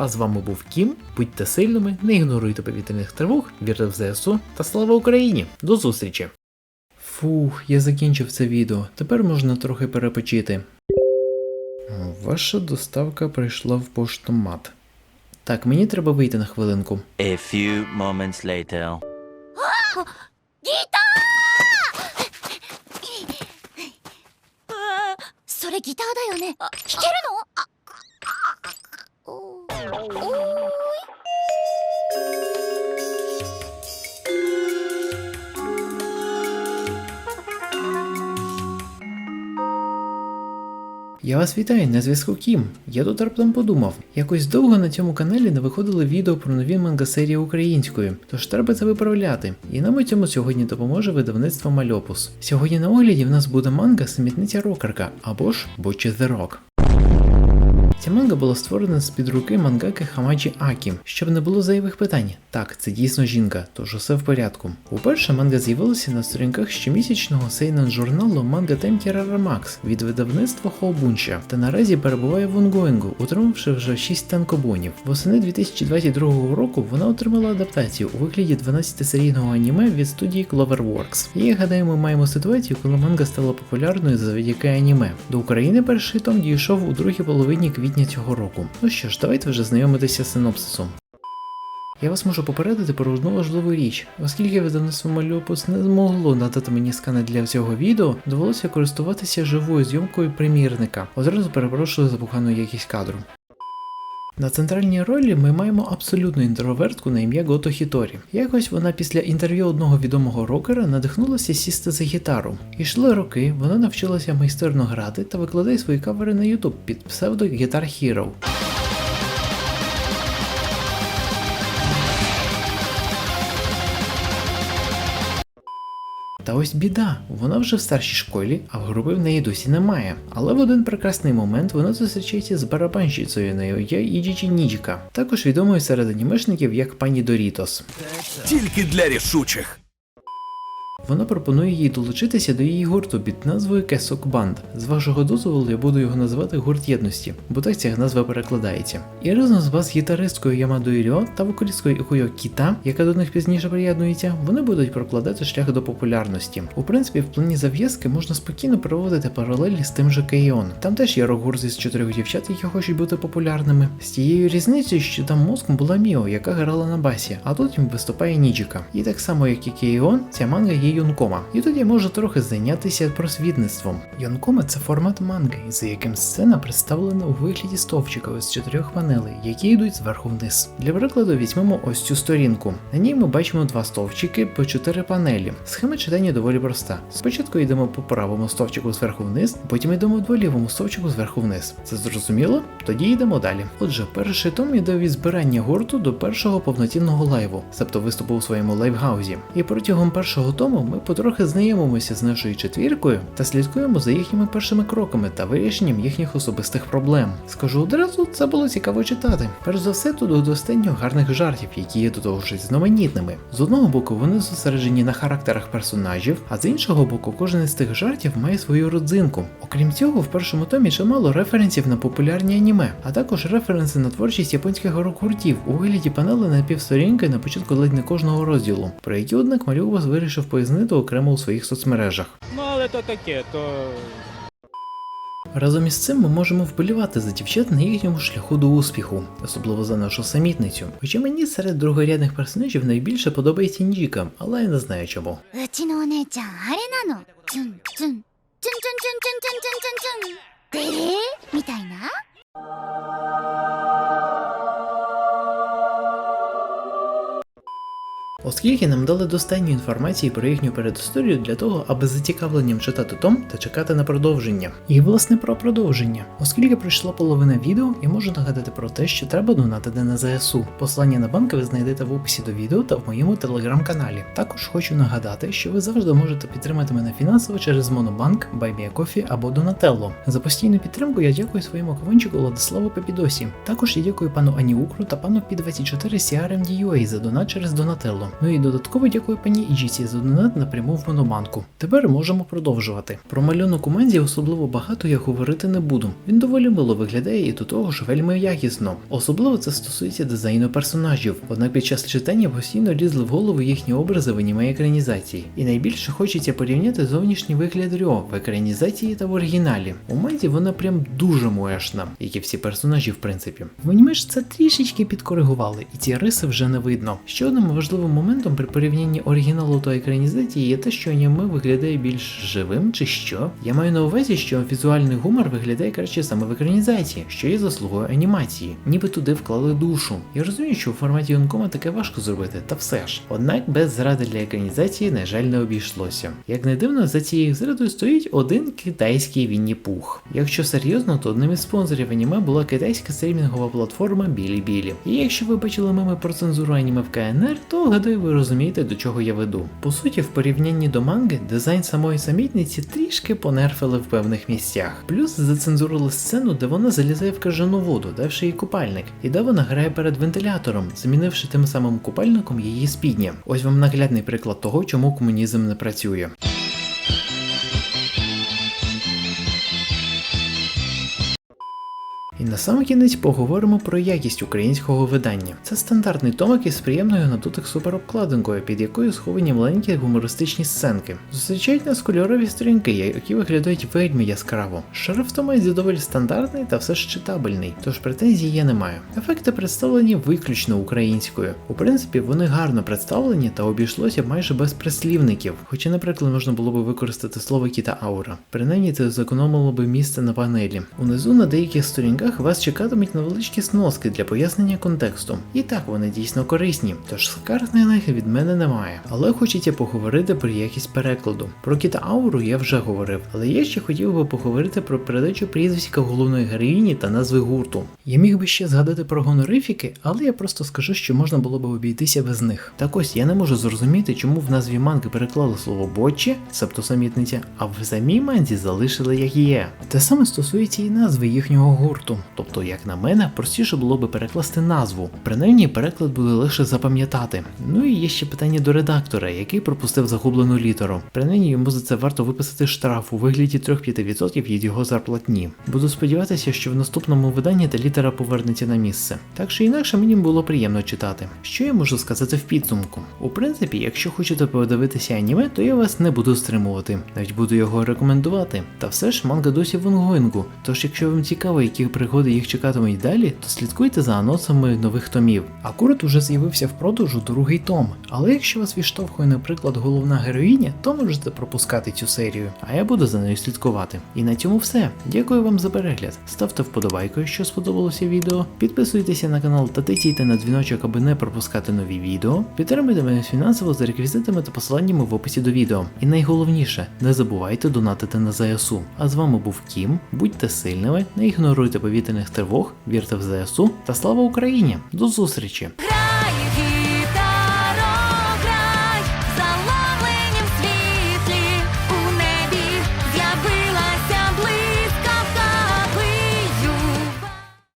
А з вами був Кім. Будьте сильними, не ігноруйте повітряних тривог, вірте в ЗСУ та слава Україні! До зустрічі! Фух, я закінчив це відео. Тепер можна трохи перепочити. Ваша доставка прийшла в поштомат. Так, мені треба вийти на хвилинку. A few moments later. それギターだよね弾けるの Я вас вітаю, на зв'язку Кім. Я тут раптом подумав, якось довго на цьому каналі не виходили відео про нові манга-серії українською, тож треба це виправляти. І нам у цьому сьогодні допоможе видавництво Мальопус. Сьогодні на огляді в нас буде манга Самітниця Рокерка або ж Бочі the Rock. Ця манга була створена з під руки мангаки Хамаджі Акі, щоб не було зайвих питань. Так, це дійсно жінка, тож усе в порядку. Уперше манга з'явилася на сторінках щомісячного сейнен журналу Манга Темкіра Макс від видавництва Хоубунча та наразі перебуває в онгоїнгу, отримавши вже 6 танкобонів. Восени 2022 року вона отримала адаптацію у вигляді 12-серійного аніме від студії Cloverworks. І я гадаю, ми маємо ситуацію, коли манга стала популярною завдяки аніме. До України перший том дійшов у другій половині квітня цього року. Ну що ж, давайте вже знайомитися з синопсисом. Я вас можу попередити про одну важливу річ, оскільки видавництво Мальопус не змогло надати мені скани для цього відео, довелося користуватися живою зйомкою примірника. Одразу перепрошую за погану якість кадру. На центральній ролі ми маємо абсолютну інтровертку на ім'я Гото Хіторі. Якось вона після інтерв'ю одного відомого рокера надихнулася сісти за гітару. Ішли роки, вона навчилася майстерно грати та викладає свої кавери на YouTube під псевдо Guitar Hero. Та ось біда, вона вже в старшій школі, а в групи в неї досі немає. Але в один прекрасний момент вона зустрічається з барабанщицею ім'я Іджічі Ніджіка, також відомою серед анімешників як пані Дорітос. Тільки для рішучих. Вона пропонує їй долучитися до її гурту під назвою Кесок Банд. З вашого дозволу я буду його називати гурт єдності, бо так ця назва перекладається. І разом з вас гітаристкою Ямадою Ріо та вокалісткою Ікуйо Кіта, яка до них пізніше приєднується, вони будуть прокладати шлях до популярності. У принципі, в плані зав'язки можна спокійно проводити паралелі з тим же Кейон. Там теж є рок-гурт із чотирьох дівчат, які хочуть бути популярними. З тією різницею, що там мозком була Міо, яка грала на басі, а тут їм виступає Ніджіка. І так само, як і Кейон, ця манга є Юнкома. І тут я можу трохи зайнятися просвітництвом. Юнкома це формат манги, за яким сцена представлена у вигляді стовпчика з чотирьох панелей, які йдуть зверху вниз. Для прикладу візьмемо ось цю сторінку. На ній ми бачимо два стовпчики по чотири панелі. Схема читання доволі проста. Спочатку йдемо по правому стовпчику зверху вниз, потім йдемо по лівому стовпчику зверху вниз. Це зрозуміло? Тоді йдемо далі. Отже, перший том йде від збирання гурту до першого повноцінного лайву, тобто виступу у своєму лайвгаузі. І протягом першого тому ми потрохи знайомимося з нашою четвіркою та слідкуємо за їхніми першими кроками та вирішенням їхніх особистих проблем. Скажу одразу, це було цікаво читати. Перш за все, тут достатньо гарних жартів, які є до того ж знаменітними. З одного боку, вони зосереджені на характерах персонажів, а з іншого боку, кожен із тих жартів має свою родзинку. Окрім цього, в першому томі чимало референсів на популярні аніме, а також референси на творчість японських рок-гуртів у вигляді панели на півсторінки на початку ледь не кожного розділу, про які однак Маріубас вирішив пояснити окремо у своїх соцмережах. Ну, але то таке, то. Разом із цим ми можемо вболівати за дівчат на їхньому шляху до успіху, особливо за нашу самітницю. Хоча мені серед другорядних персонажів найбільше подобається Нджіка, але я не знаю чому. う Оскільки нам дали достатньо інформації про їхню передісторію для того, аби з зацікавленням читати том та чекати на продовження. І власне про продовження. Оскільки пройшла половина відео, я можу нагадати про те, що треба донатити на ЗСУ. Послання на банки ви знайдете в описі до відео та в моєму телеграм-каналі. Також хочу нагадати, що ви завжди можете підтримати мене фінансово через Монобанк, BuyMeACoffee або Donatello. За постійну підтримку я дякую своєму кавунчику Владиславу Пепідосі. Також я дякую пану Аніукру та пану P24 CRMDUA за донат через Donatello. Ну і додатково дякую пані Іджіці за донат напряму в монобанку. Тепер можемо продовжувати. Про малюнок у Манзі особливо багато я говорити не буду. Він доволі мило виглядає і до того ж вельми якісно. Особливо це стосується дизайну персонажів. Однак під час читання постійно лізли в голову їхні образи в аніме екранізації. І найбільше хочеться порівняти зовнішній вигляд Рьо в екранізації та в оригіналі. У Манзі вона прям дуже моешна, як і всі персонажі, в принципі. В аніме ж це трішечки підкоригували, і ці риси вже не видно. Ще одним важливим моментом при порівнянні оригіналу та екранізації є те, що аніме виглядає більш живим чи що. Я маю на увазі, що візуальний гумор виглядає краще саме в екранізації, що є заслугою анімації, ніби туди вклали душу. Я розумію, що у форматі онкома таке важко зробити, та все ж. Однак без зради для екранізації, на жаль, не обійшлося. Як не дивно, за цією зрадою стоїть один китайський Вінні Пух. Якщо серйозно, то одним із спонсорів аніме була китайська стрімінгова платформа Білі-Білі. І якщо ви бачили меми про цензуру аніме в КНР, то гадаю, ви розумієте, до чого я веду. По суті, в порівнянні до манги, дизайн самої самітниці трішки понерфили в певних місцях. Плюс зацензурили сцену, де вона залізає в кажану воду, давши їй купальник, і де вона грає перед вентилятором, замінивши тим самим купальником її спідня. Ось вам наглядний приклад того, чому комунізм не працює. І на сам кінець поговоримо про якість українського видання. Це стандартний томик із приємною на дотик суперобкладинкою, під якою сховані маленькі гумористичні сценки. Зустрічають нас кольорові сторінки, які виглядають вельми яскраво. Шрифт у доволі стандартний та все ж читабельний, тож претензій я не маю. Ефекти представлені виключно українською. У принципі, вони гарно представлені та обійшлося майже без прислівників, хоча, наприклад, можна було би використати слово кіта аура. Принаймні це зекономило би місце на панелі. Унизу на деяких сторінках вас чекатимуть невеличкі сноски для пояснення контексту. І так вони дійсно корисні, тож скарг на них від мене немає. Але хочеться поговорити про якість перекладу. Про кіта ауру я вже говорив, але я ще хотів би поговорити про передачу прізвиська головної героїні та назви гурту. Я міг би ще згадати про гонорифіки, але я просто скажу, що можна було би обійтися без них. Так ось я не можу зрозуміти, чому в назві манги переклали слово бочі, себто самітниця, а в самій манзі залишили як є. Те саме стосується і назви їхнього гурту. Тобто, як на мене, простіше було би перекласти назву. Принаймні, переклад буде легше запам'ятати. Ну і є ще питання до редактора, який пропустив загублену літеру. Принаймні йому за це варто виписати штраф у вигляді 3-5% від його зарплатні. Буду сподіватися, що в наступному виданні та літера повернеться на місце. Так що інакше мені було приємно читати. Що я можу сказати в підсумку? У принципі, якщо хочете подивитися аніме, то я вас не буду стримувати, навіть буду його рекомендувати. Та все ж манга досі в онгоїнгу. Тож, якщо вам цікаво, які пригоди їх чекатимуть далі, то слідкуйте за анонсами нових томів. Акурат уже з'явився в продажу другий том. Але якщо вас відштовхує, наприклад, головна героїня, то можете пропускати цю серію, а я буду за нею слідкувати. І на цьому все. Дякую вам за перегляд. Ставте вподобайку, якщо сподобалося відео. Підписуйтеся на канал та тицяйте на дзвіночок, аби не пропускати нові відео. Підтримуйте мене фінансово за реквізитами та посиланнями в описі до відео. І найголовніше, не забувайте донатити на ЗСУ. А з вами був Кім. Будьте сильними, не ігноруйте повітряних тривог, вірте в ЗСУ та слава Україні! До зустрічі!